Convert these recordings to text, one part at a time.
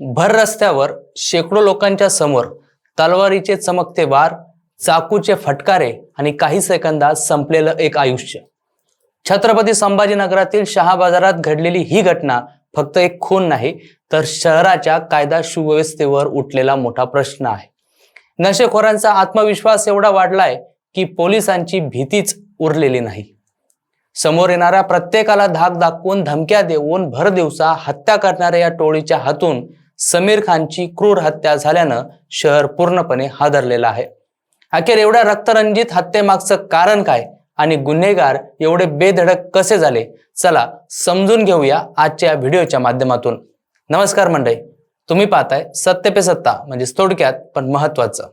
भर रस्त्यावर शेकडो लोकांच्या समोर तलवारीचे चमकते वार चाकूचे फटकारे आणि काही सेकंदात संपलेलं एक आयुष्य. छत्रपती संभाजीनगरातील शहा बाजारात घडलेली ही घटना फक्त एक खून नाही तर शहराच्या कायदा सुव्यवस्थेवर उठलेला मोठा प्रश्न आहे. नशेखोरांचा आत्मविश्वास एवढा वाढलाय की पोलिसांची भीतीच उरलेली नाही. समोर येणाऱ्या प्रत्येकाला धाक दाखवून धमक्या देऊन भर दिवसा हत्या करणाऱ्या या टोळीच्या हातून समीर खानची क्रूर हत्या झाल्यानं शहर पूर्णपणे हादरलेलं आहे. अखेर एवढ्या रक्तरंजित हत्येमागचं कारण काय आणि गुन्हेगार एवढे बेधडक कसे झाले? चला समजून घेऊया आजच्या या व्हिडिओच्या माध्यमातून. नमस्कार मंडळी. तुम्ही पाहताय सत्य पे सत्ता म्हणजे थोडक्यात पण महत्वाचं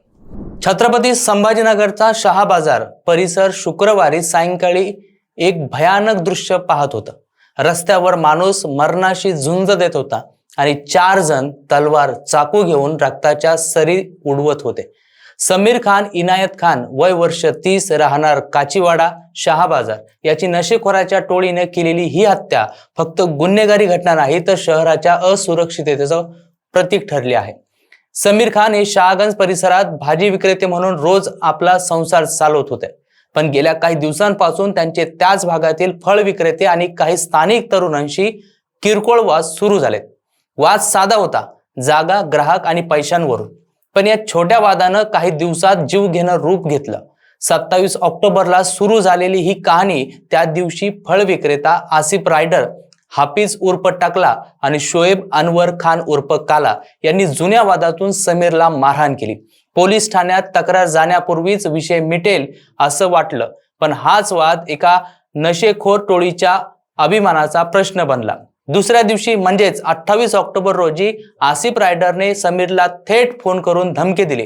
छत्रपती संभाजीनगरचा शहा बाजार परिसर शुक्रवारी सायंकाळी एक भयानक दृश्य पाहत होतं. रस्त्यावर माणूस मरणाशी झुंज देत होता. आणि चार जण तलवार चाकू घेऊन रक्ताच्या सरी उडवत होते. समीर खान इनायत खान वय वर्ष तीस राहणार काचीवाडा शहा बाजार. याची नशेखोराच्या टोळीने केलेली ही हत्या फक्त गुन्हेगारी घटना नाही तर शहराच्या असुरक्षिततेचं प्रतीक ठरले आहे. समीर खान हे शहागंज परिसरात भाजी विक्रेते म्हणून रोज आपला संसार चालवत होते. पण गेल्या काही दिवसांपासून त्यांचे त्याच भागातील फळ विक्रेते आणि काही स्थानिक तरुणांशी किरकोळ वाद सुरू झालेत. वाद साधा होता जागा ग्राहक आणि पैशांवरून. पण या छोट्या वादानं काही दिवसात जीव घेणं रूप घेतलं. सत्तावीस ऑक्टोबरला सुरू झालेली ही कहाणी त्या दिवशी फळ विक्रेता आसिफ रायडर हाफिज उर्फ टकला आणि शोएब अनवर खान उर्फ काला यांनी जुन्या वादातून समीरला मारहाण केली. पोलीस ठाण्यात तक्रार जाण्यापूर्वीच विषय मिटेल असं वाटलं पण हाच वाद एका नशेखोर टोळीच्या अभिमानाचा प्रश्न बनला. दुसऱ्या दिवशी म्हणजेच अठ्ठावीस ऑक्टोबर रोजी आसिफ रायडरने समीरला थेट फोन करून धमकी दिली.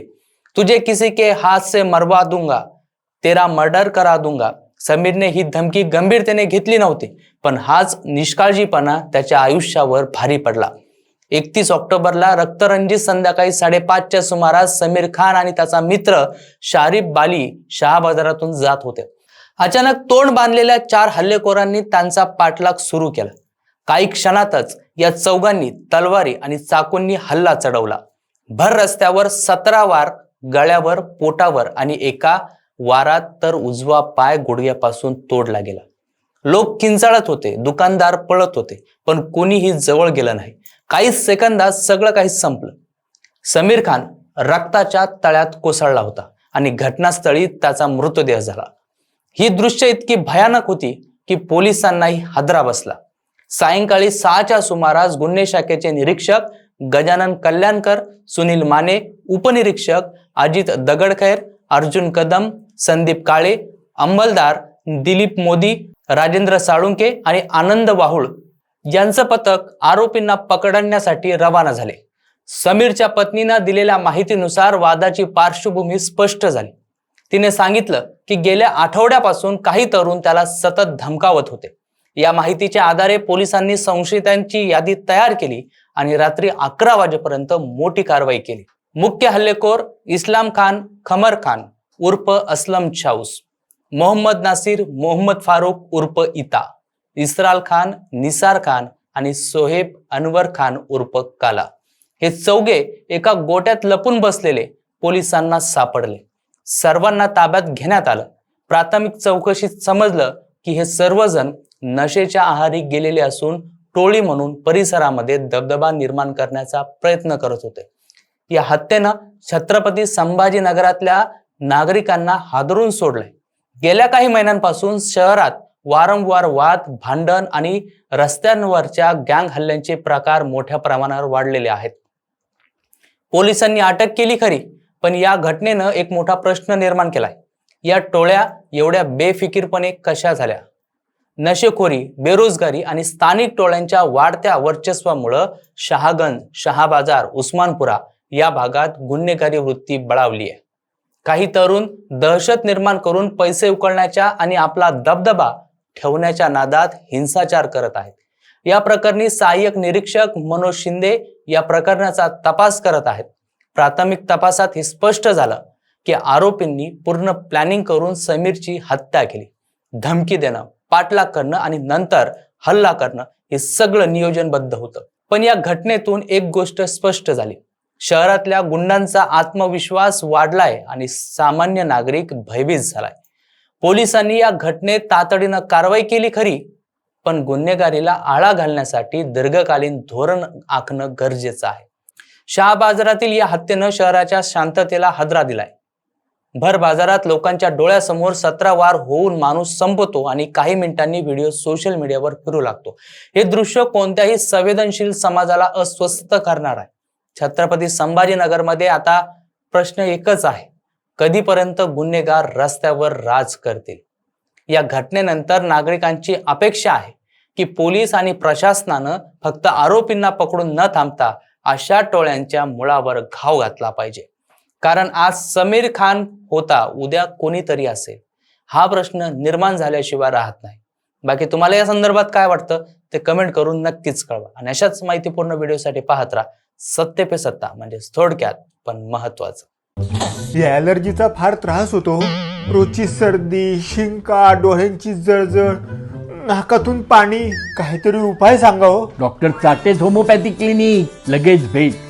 तुझे किसी के हाथ से मरवा दूंगा तेरा मर्डर करा दूंगा. समीरने ही धमकी गंभीरतेने घेतली नव्हती पण हाच निष्काळजीपणा त्याच्या आयुष्यावर भारी पडला. एकतीस ऑक्टोबरला रक्तरंजित संध्याकाळी साडेपाचच्या सुमारास समीर खान आणि त्याचा मित्र शारीफ बाली शहा बाजारातून जात होते. अचानक तोंड बांधलेल्या चार हल्लेखोरांनी त्यांचा पाठलाग सुरू केला. काही क्षणातच या चौघांनी तलवारी आणि चाकूंनी हल्ला चढवला. भर रस्त्यावर सतरा वार गळ्यावर पोटावर आणि एका वारात तर उजवा पाय गुडघ्यापासून तोडला गेला. लोक किंचाळत होते दुकानदार पळत होते पण कोणीही जवळ गेलं नाही. काही सेकंदात सगळं काही संपलं. समीर खान रक्ताच्या तळ्यात कोसळला होता आणि घटनास्थळी त्याचा मृतदेह झाला. ही दृश्य इतकी भयानक होती की पोलिसांनाही हादरा बसला. सायंकाळी सहाच्या सुमारास गुन्हे शाखेचे निरीक्षक गजानन कल्याणकर सुनील माने उपनिरीक्षक अजित दगडखैर अर्जुन कदम संदीप काळे अंमलदार दिलीप मोदी राजेंद्र साळुंके आणि आनंद वाहुळ यांचं पथक आरोपींना पकडण्यासाठी रवाना झाले. समीरच्या पत्नीनं दिलेल्या माहितीनुसार वादाची पार्श्वभूमी स्पष्ट झाली. तिने सांगितलं की गेल्या आठवड्यापासून काही तरुण त्याला सतत धमकावत होते. या माहितीच्या आधारे पोलिसांनी संशयितांची यादी तयार केली आणि रात्री अकरा वाजेपर्यंत मोठी कारवाई केली. मुख्य हल्लेखोर इस्लाम खान खमर खान उर्फ असलम छाऊस मोहम्मद नासिर मोहम्मद फारूक उर्फ इता इस्राल खान निसार खान आणि सोहेब अनवर खान उर्फ काला. हे चौघे एका गोट्यात लपून बसलेले पोलिसांना सापडले. सर्वांना ताब्यात घेण्यात आलं. प्राथमिक चौकशीत समजलं की हे सर्वजण नशेच्या आहारी गेलेले असून टोळी म्हणून परिसरामध्ये दबदबा निर्माण करण्याचा प्रयत्न करत होते. या हत्येनं छत्रपती संभाजीनगरातल्या नागरिकांना हादरून सोडले. गेल्या काही महिन्यांपासून शहरात वारंवार वाद भांडण आणि रस्त्यांवरच्या गँग हल्ल्यांचे प्रकार मोठ्या प्रमाणावर वाढलेले आहेत. पोलिसांनी अटक केली खरी पण या घटनेनं एक मोठा प्रश्न निर्माण केलाय. या टोळ्या एवढ्या बेफिकीरपणे कशा झाल्या? नशेखोरी बेरोजगारी आणि स्थानिक टोळ्यांच्या वाढत्या वर्चस्वामुळं शहागंज शहाबाजार उस्मानपुरा या भागात गुन्हेगारी वृत्ती बळावली आहे. काही तरुण दहशत निर्माण करून पैसे उकळण्याच्या आणि आपला दबदबा ठेवण्याच्या नादात हिंसाचार करत आहेत. या प्रकरणी सहाय्यक निरीक्षक मनोज शिंदे या प्रकरणाचा तपास करत आहेत. प्राथमिक तपासात हे स्पष्ट झालं की आरोपींनी पूर्ण प्लॅनिंग करून समीरची हत्या केली. धमकी देणं पाठलाग करणं आणि नंतर हल्ला करणं हे सगळं नियोजनबद्ध होतं. पण या घटनेतून एक गोष्ट स्पष्ट झाली. शहरातल्या गुंडांचा आत्मविश्वास वाढलाय आणि सामान्य नागरिक भयभीत झालाय. पोलिसांनी या घटनेत तातडीनं कारवाई केली खरी पण गुन्हेगारीला आळा घालण्यासाठी दीर्घकालीन धोरण आखणं गरजेचं आहे. शहा बाजारातील या हत्येनं शहराच्या शांततेला हादरा दिलाय. भर बाजारात लोकांच्या डोळ्यासमोर सतरा वार होऊन माणूस संपतो आणि काही मिनिटांनी व्हिडिओ सोशल मीडियावर फिरू लागतो. हे दृश्य कोणत्याही संवेदनशील समाजाला अस्वस्थ करणार आहे. छत्रपती संभाजीनगरमध्ये आता प्रश्न एकच आहे. कधीपर्यंत गुन्हेगार रस्त्यावर राज करतील? या घटनेनंतर नागरिकांची अपेक्षा आहे की पोलीस आणि प्रशासनानं फक्त आरोपींना पकडून न थांबता अशा टोळ्यांच्या मुळावर घाव घातला पाहिजे. कारण आज समीर खान होता उद्या कोणीतरी असेल. हा प्रश्न निर्माण झाल्याशिवाय राहत नाही. बाकी तुम्हाला या संदर्भात काय वाटतं ते कमेंट करून नक्कीच कळवा. आणि अशाच माहितीपूर्ण व्हिडिओसाठी पाहत राहा. सत्य पे सत्ता म्हणजे थोडक्यात पण महत्वाचं या ॲलर्जीचा फार त्रास होतो रोजची सर्दी शिंका डोळ्यांची जळजळ नाकातून पाणी. काहीतरी उपाय सांगा हो. डॉक्टर चाटेज होमोपॅथी क्लिनिक. लगेच भेट.